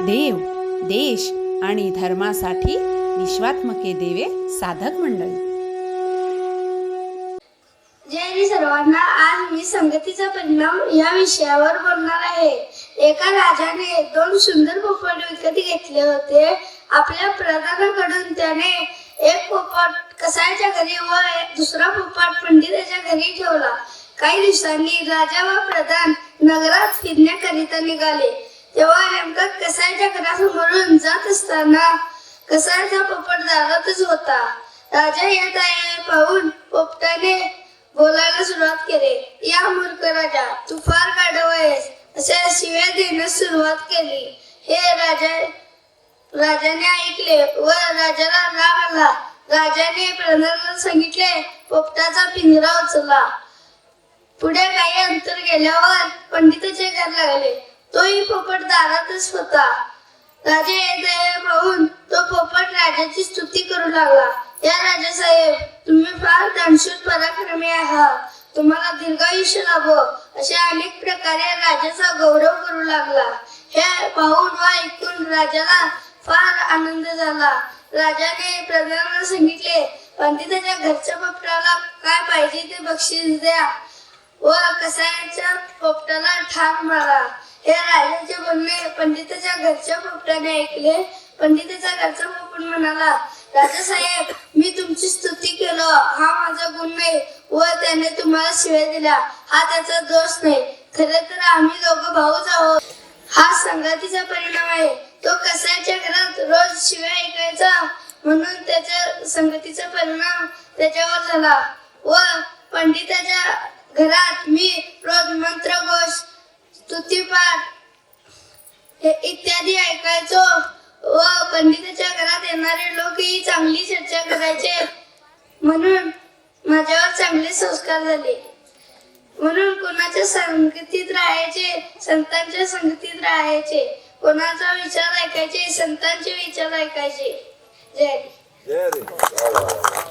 देव देश आणि धर्मासाठी विश्वात्मके देवे साधक मंडळी. जय सर्वांना आज मी संगतीचा परिणाम या विषयावर बोलणार आहे. एका राजाने दोन सुंदर पोपट विकत घेतले होते. आपल्या प्रधानाकडून त्याने एक पोपट कसायच्या घरी व दुसरा पोपट पंडिताच्या घरी ठेवला. काही दिवसांनी राजा व प्रधान नगरात फिरण्याकरिता निघाले. तेव्हा नेमका कसायच्या घरासमोरून जात असताना कसायचा पोपट दारातच होता. राजा येत आहे पाहून पोपटाने बोलायला सुरुवात केली या मूर्ख राजा तू फार गाढव आहेस अशा शिव्या देण्यास सुरुवात केली. हे राजा राजाने ऐकले व राजाला राग आला. राजाने प्रधानाला सांगितले पोपटाचा पिंजरा उचलला पुढे काही अंतर गेल्यावर पंडिताचे घर लागले. तोही पोपट दारातच होता. राजा येते पाहून तो पोपट राजाची स्तुती करू लागला. या राजा साहेब तुम्ही फार दानशूर पराक्रमी आहात. तुम्हाला दीर्घायुष्य लाभो. अशा अनेक प्रकारे राजाचा गौरव करू लागला. हे पाहून व ऐकून राजाला फार आनंद झाला. राजाने प्रधानाला सांगितले पंडिताच्या घरच्या पोपटाला काय पाहिजे ते बक्षीस द्या व कसायाच्या पोपटाला ठार मारा. हे राजाचे बोलणे पंडिताच्या घरच्या पोपटाने ऐकले. पंडिताच्या घरचा पोपट म्हणाला राजा साहेब मी तुमची स्तुती केलो. हा माझा गुण नाही व त्याने तुम्हाला शिव्या दिल्या. हा त्याचा दोष नाही. खरे तर आम्ही दोघं भाऊच आहोत. हा संगतीचा परिणाम आहे. तो कसायच्या घरात रोज शिव्या ऐकायचा? म्हणून त्याच्या संगतीचा परिणाम त्याच्यावर झाला. व पंडिताच्या घरात मी रोज मंत्रघोष स्तुतीपाठ इत्यादी ऐकायचो. व पंडिताच्या घरात येणारे लोकही चांगली चर्चा करायचे. म्हणून माझ्यावर चांगले संस्कार झाले. म्हणून कोणाच्या संगतीत राहायचे संतांच्या संगतीत राहायचे. कोणाचा विचार ऐकायचे संतांचे विचार ऐकायचे. जय जय